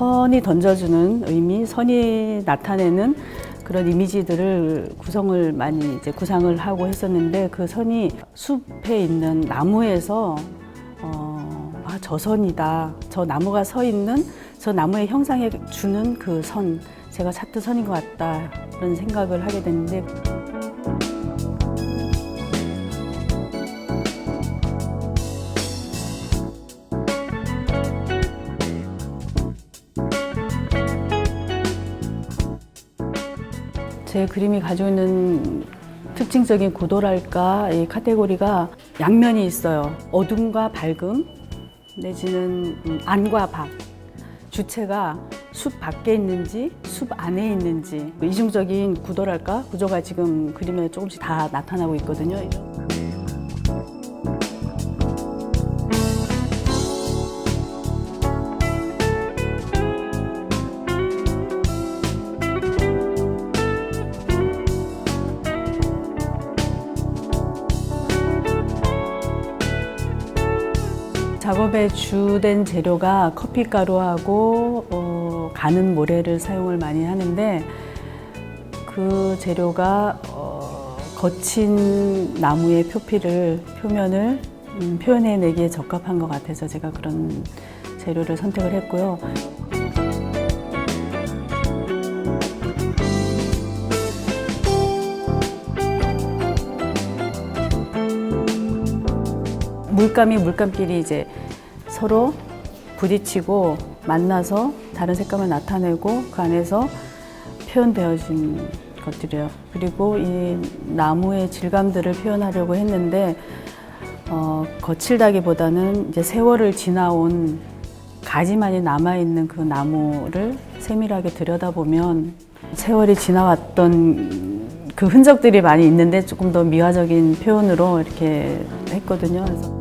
선이 던져주는 의미, 선이 나타내는 그런 이미지들을 구성을 많이 이제 구상을 하고 했었는데 그 선이 숲에 있는 나무에서 어, 아, 저 선이다. 저 나무가 서 있는 저 나무의 형상에 주는 그 선, 제가 찾던 선인 것 같다. 그런 생각을 하게 됐는데 제 그림이 가지고 있는 특징적인 구도랄까 이 카테고리가 양면이 있어요. 어둠과 밝음 내지는 음, 안과 밖. 주체가 숲 밖에 있는지 숲 안에 있는지 이중적인 구도랄까 구조가 지금 그림에 조금씩 다 나타나고 있거든요. 작업의 주된 재료가 커피 가루하고 어, 가는 모래를 사용을 많이 하는데 그 재료가 어, 거친 나무의 표피를 표면을 음, 표현해내기에 적합한 것 같아서 제가 그런 재료를 선택을 했고요. 물감이 물감끼리 이제 서로 부딪히고 만나서 다른 색감을 나타내고 그 안에서 표현되어진 것들이에요. 그리고 이 나무의 질감들을 표현하려고 했는데 어, 거칠다기보다는 이제 세월을 지나온 가지만이 남아 있는 그 나무를 세밀하게 들여다보면 세월이 지나왔던 그 흔적들이 많이 있는데 조금 더 미화적인 표현으로 이렇게 했거든요. 그래서